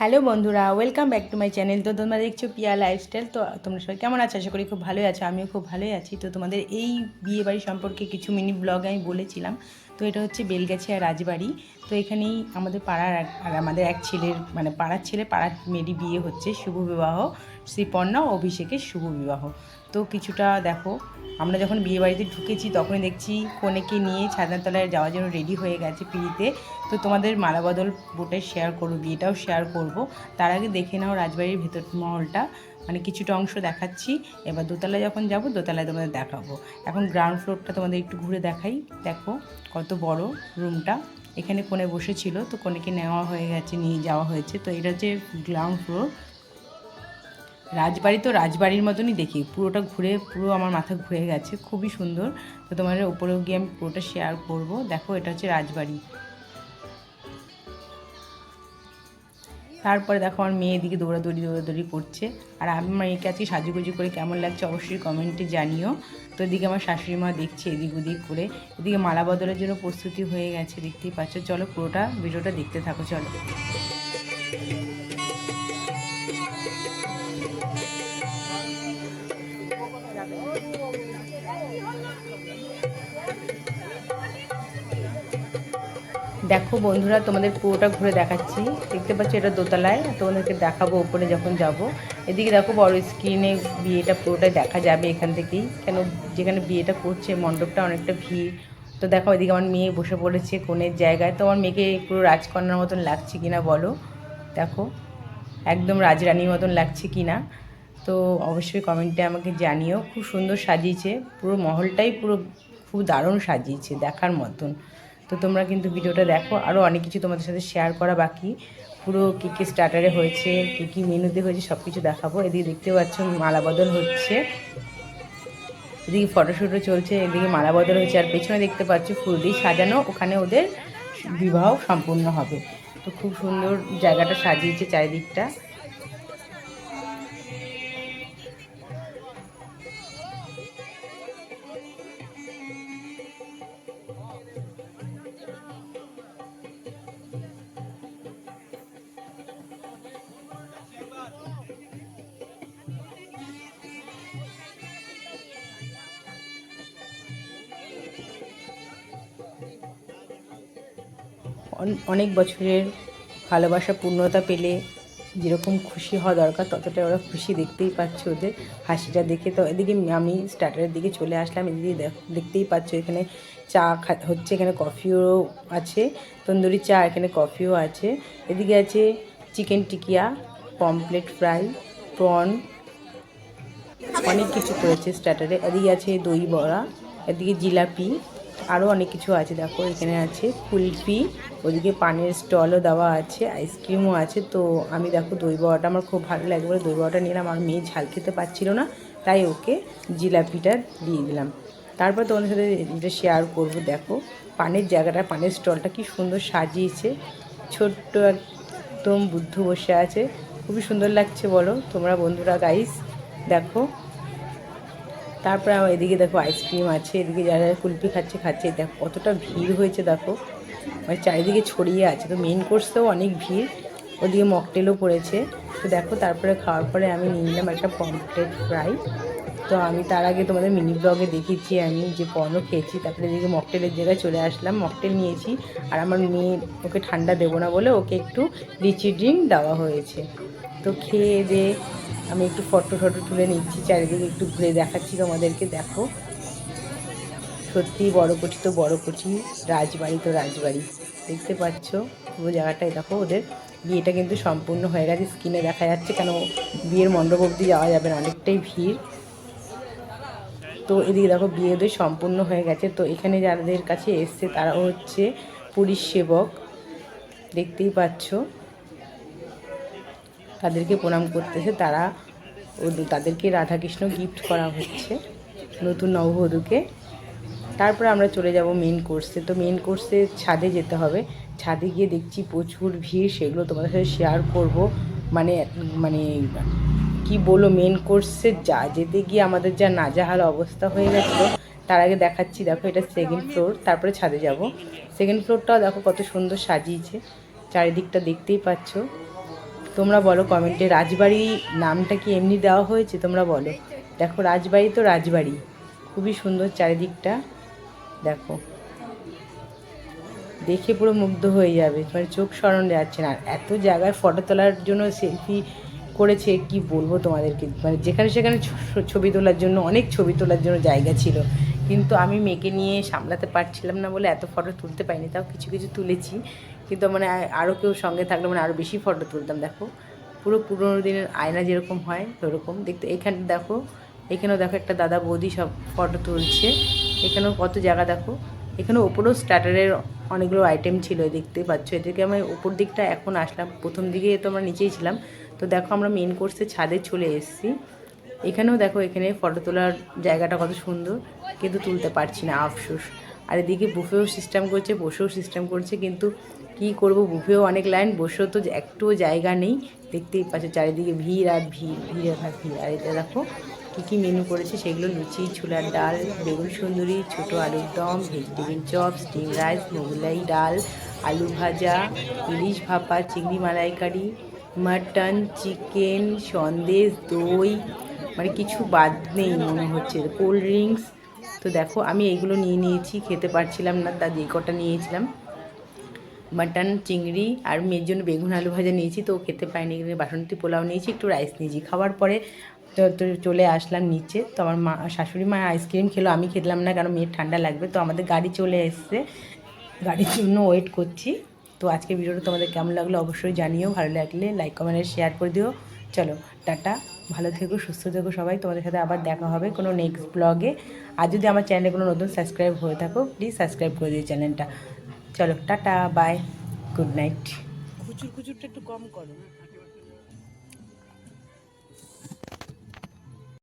Hello বন্ধুরা welcome back to my channel তো তোমরা দেখছ পিয়া লাইফস্টাইল তো তোমরা সবাই কেমন আছো? আশা করি খুব ভালোই আছো, আমিও খুব ভালোই আছি। তো তোমাদের এই বিয়ে বাড়ি সম্পর্কে কিছু মিনি ব্লগ আমি বলেছিলাম। তো এটা হচ্ছে বেলগাছিয়া রাজবাড়ি। তো এখানেই আমাদের পাড়ার এক, আর আমাদের এক ছেলের মানে পাড়ার ছেলে, পাড়ার মেয়েরই বিয়ে হচ্ছে শুভ বিবাহ, শ্রীপর্ণা অভিষেকের শুভ বিবাহ। তো কিছুটা দেখো, আমরা যখন বিয়ে বাড়িতে ঢুকেছি তখনই দেখছি কনেকে নিয়ে ছাদনার তলায় যাওয়ার জন্য রেডি হয়ে গেছে পিড়িতে। তো তোমাদের মালাবদল বোটে শেয়ার করব, বিয়েটাও শেয়ার করব। তার আগে দেখে নাও রাজবাড়ির ভেতর মহলটা। মানে কিছুটা অংশ দেখাচ্ছি। এবার দোতলায় যখন যাব, দোতলায় তোমাদের দেখাবো। এখন গ্রাউন্ড ফ্লোরটা তোমাদের একটু ঘুরে দেখাই। দেখো কত বড় রুমটা এখানে কোণে বসেছিল, তো কোণেকে নেওয়া হয়ে গেছে, নিয়ে যাওয়া হয়েছে। তো এটা হচ্ছে গ্রাউন্ড ফ্লোর রাজবাড়ি তো রাজবাড়ির মতনই দেখি। পুরোটা ঘুরে, পুরো আমার মাথা ঘুরে গেছে। খুবই সুন্দর। তো তোমাদের ওপরেও গিয়ে আমি পুরোটা শেয়ার করব। দেখো, এটা হচ্ছে রাজবাড়ি। তারপরে দেখো, আমার মেয়ে এদিকে দৌড়াদৌড়ি দৌড়াদৌড়ি করছে। আর আমি মেয়েকে আজকে সাজুগুজু করে কেমন লাগছে অবশ্যই কমেন্টে জানিও। তো এদিকে আমার শাশুড়ি মা দেখছে এদিক ওদিক করে। এদিকে মালা বদলের জন্য প্রস্তুতি হয়ে গেছে, দেখতেই পাচ্ছ। চলো পুরোটা ভিডিওটা দেখতে থাকো, চলো। দেখো বন্ধুরা, তোমাদের পুরোটা ঘুরে দেখাচ্ছি। দেখতে পাচ্ছ এটা দোতলায় তোমাদেরকে দেখাবো ওপরে যখন যাব। এদিকে দেখো বড় স্ক্রিনে বিয়েটা পুরোটাই দেখা যাবে এখান থেকেই। কেন যেখানে বিয়েটা করছে, মণ্ডপটা অনেকটা ভিড়। তো দেখো এদিকে আমার মেয়ে বসে পড়েছে কোণের জায়গায়। তো আমার মেয়েকে পুরো রাজকন্যার মতন লাগছে কিনা বলো? দেখো, একদম রাজরানীর মতন লাগছে কিনা? তো অবশ্যই কমেন্টে আমাকে জানিও। খুব সুন্দর সাজিয়েছে, পুরো মহলটাই পুরো, খুব দারুণ সাজিয়েছে দেখার মতন। তো তোমরা কিন্তু ভিডিওটা দেখো। আরও অনেক কিছু তোমাদের সাথে শেয়ার করা বাকি। পুরো কী কী স্টার্টারে হয়েছে, কী কী মেনুতে হয়েছে সব কিছু দেখাবো। এদিকে দেখতে পাচ্ছ মালা বদল হচ্ছে। এদিকে ফটোশ্যুটও চলছে, এদিকে মালা বদল আর পেছনে দেখতে পাচ্ছ ফুল দিয়ে সাজানো। ওখানে ওদের বিবাহ সম্পূর্ণ হবে। তো খুব সুন্দর জায়গাটা সাজিয়েছে চারিদিকটা। অনেক বছরের ভালোবাসা, পূর্ণতা পেলে যেরকম খুশি হওয়া দরকার ততটা ওরা খুশি দেখতেই পাচ্ছে ওদের হাসিটা দেখে। তো এদিকে আমি স্টার্টারের দিকে চলে আসলাম, এদিকে দেখ- দেখতেই পাচ্ছ এখানে চা খা, হচ্ছে এখানে কফিও আছে, তন্দুরি চা এখানে কফিও আছে। এদিকে আছে চিকেন টিকিয়া পমপ্লেট ফ্রাই, প্রন, অনেক কিছু করেছে স্টার্টারে। এদিকে আছে দই বড়া, এদিকে জিলাপি। আরও অনেক কিছু আছে, দেখো এখানে আছে কুলফি, ওদিকে পানের স্টলও দেওয়া আছে আইসক্রিমও আছে, তো আমি দেখো দই বড়াটা আমার খুব ভালো লাগে বলে দই বড়াটা নিলাম, আমার মেয়ে ঝাল খেতে পাচ্ছিল না, তাই ওকে জিলাপিটা দিয়ে দিলাম। তারপর তোমাদের সাথে এটা শেয়ার করব, দেখো পানের জায়গাটা, পানের স্টলটা কি সুন্দর সাজিয়েছে, ছোট্ট একদম বুদ্ধ বসে আছে, খুবই সুন্দর লাগছে বলো, তোমরা বন্ধুরা গাইস দেখো তারপরে আমার এদিকে দেখো আইসক্রিম আছে, এদিকে যারা কুলপি খাচ্ছে খাচ্ছে। দেখো কতটা ভিড় হয়েছে, দেখো। মানে চারিদিকে ছড়িয়ে আছে। তো মেন কোর্সেও অনেক ভিড়। ওদিকে মকটেলও পড়েছে। তো দেখো তারপরে খাওয়ার পরে আমি নিলাম একটা পমপ্লেট ফ্রাই তো আমি তার আগে তোমাদের মিনি ব্লগে দেখেছি আমি যে পর্ণ খেয়েছি। তারপরে এদিকে মকটেলের জায়গায় চলে আসলাম। মকটেল নিয়েছি। আর আমার মেয়ে ওকে ঠান্ডা দেবো না বলে ওকে একটু লিচি ড্রিঙ্ক দেওয়া হয়েছে। তো খেয়ে দিয়ে আমি একটু ফটো ফটো তুলে নিচ্ছি, চারিদিকে একটু ঘুরে দেখাচ্ছি তোমাদেরকে, দেখো। সত্যি বড় কোঠি তো বড় কোঠি রাজবাড়ি তো রাজবাড়ি। দেখতে পাচ্ছ? পুরো জায়গাটায় দেখো ওদের। বিয়েটা কিন্তু সম্পূর্ণ হয়ে গেছে স্ক্রিনে দেখা যাচ্ছে কেন বিয়ের মণ্ডপ অবধি যাওয়া যাবে না, অনেকটাই ভিড়। তো এদিকে দেখো, বিয়ে ওদের সম্পূর্ণ হয়ে গেছে। তো এখানে যাদের কাছে এসছে তারাও হচ্ছে পুলিশ সেবক। দেখতেই পাচ্ছ? তাদেরকে প্রণাম করতেছে, তারা তাদেরকে রাধাকৃষ্ণ গিফট করা হচ্ছে নতুন নববধূকে। তারপরে আমরা চলে যাব মেন কোর্সে তো মেন কোর্সে ছাদে যেতে হবে। ছাদে গিয়ে দেখছি প্রচুর ভিড়, সেগুলো তোমাদের সাথে শেয়ার করব। মানে মানে কি বলো মেন কোর্সে যা যেতে গিয়ে আমাদের যা নাজাহাল অবস্থা হয়ে গেছিল, তার আগে দেখাচ্ছি, দেখো এটা সেকেন্ড ফ্লোর তারপরে ছাদে যাব। সেকেন্ড ফ্লোরটাও দেখো কত সুন্দর সাজিয়েছে। চারিদিকটা দেখতেই পাচ্ছ। তোমরা বলো কমেন্টে। রাজবাড়ি নামটা কি এমনি দেওয়া হয়েছে? তোমরা বলো। দেখো, রাজবাড়ি তো রাজবাড়ি। খুবই সুন্দর চারিদিকটা। দেখো। দেখে পুরো মুগ্ধ হয়ে যাবে। মানে চোখ সরণ যাচ্ছে না। আর এত জায়গায় ফটো তোলার জন্য সেলফি করেছে, কি বলব তোমাদেরকে? মানে যেখানে সেখানে ছবি তোলার জন্য, অনেক ছবি তোলার জন্য জায়গা ছিল। কিন্তু আমি মেয়েকে নিয়ে সামলাতে পারছিলাম না বলে এত ফটো তুলতে পারিনি। তাও কিছু কিছু তুলেছি। কিন্তু মানে আরও কেউ সঙ্গে থাকলে মানে আরও বেশি ফটো তুলতাম, দেখো। পুরো পুরোনো দিনের আয়না যেরকম হয় সেরকম দেখতে এখানে, দেখো, এখানেও দেখো একটা দাদা বৌদি সব ফটো তুলছে। এখানেও কত জায়গা, দেখো। এখানে ওপরেও স্টার্টারের অনেকগুলো আইটেম ছিল দেখতে পাচ্ছ। এদিকে আমি ওপর দিকটা এখন আসলাম। প্রথম দিকে তো আমরা নিচেই ছিলাম। তো দেখো আমরা মেন কোর্সে ছাদে চলে এসেছি। এখানেও দেখো এখানে ফটো তোলার জায়গাটা কত সুন্দর। কিন্তু তুলতে পারছি না, আফসোস। আর এদিকে বুফেও সিস্টেম করছে, বসেও সিস্টেম করছে। কিন্তু কি করব বুফেও অনেক লাইন বসেও তো একটুও জায়গা নেই। দেখতেই পাচ্ছ চারিদিকে ভিড় আর ভিড় ভিড় আর ভিড় আর এটা দেখো, কী কী মেনু করেছে সেগুলো লুচি, ছোলার ডাল, বেগুন সুন্দরী, ছোটো আলুর দম vegetable chop steam rice Mughlai ডাল, আলু ভাজা, ইলিশ ভাপা, চিংড়ি মালাইকারি মাটন চিকেন সন্দেশ, দই মানে কিছু বাদ নেই মনে হচ্ছে। কোল্ড ড্রিঙ্কস তো দেখো, আমি এইগুলো নিয়ে নিয়েছি, খেতে পারছিলাম না, তা যে কটা নিয়েছিলাম। মাটন, চিংড়ি আর মেয়ের জন্য বেগুন আলু ভাজা নিয়েছি, তো খেতে পাইনি। এখানে বাসন্তী পোলাও নিয়েছি, একটু রাইস নিয়েছি। খাওয়ার পরে তো চলে আসলাম নিচে। তো আমার মা, শাশুড়ি মা আইসক্রিম খেলো, আমি খেলাম না কারণ মেয়ের ঠান্ডা লাগবে। তো আমাদের গাড়ি চলে এসছে। গাড়ির জন্য ওয়েট করছি। তো আজকে ভিডিওটা তোমাদের কেমন লাগল অবশ্যই জানিও। ভালো লাগলে লাইক কমেন্ট শেয়ার করে দিও। চলো, টাটা। ভালো থেকো, সুস্থ থেকো সবাই। তোমাদের সাথে আবার দেখা হবে কোনো নেক্সট ব্লগে আর যদি আমার চ্যানেলে কোনো নতুন সাবস্ক্রাইব হয়ে থাকো প্লিজ সাবস্ক্রাইব করে দিও চ্যানেলটা চলো টাটা বাই গুড নাইট খুচুর খুচুরটা একটু কম করো।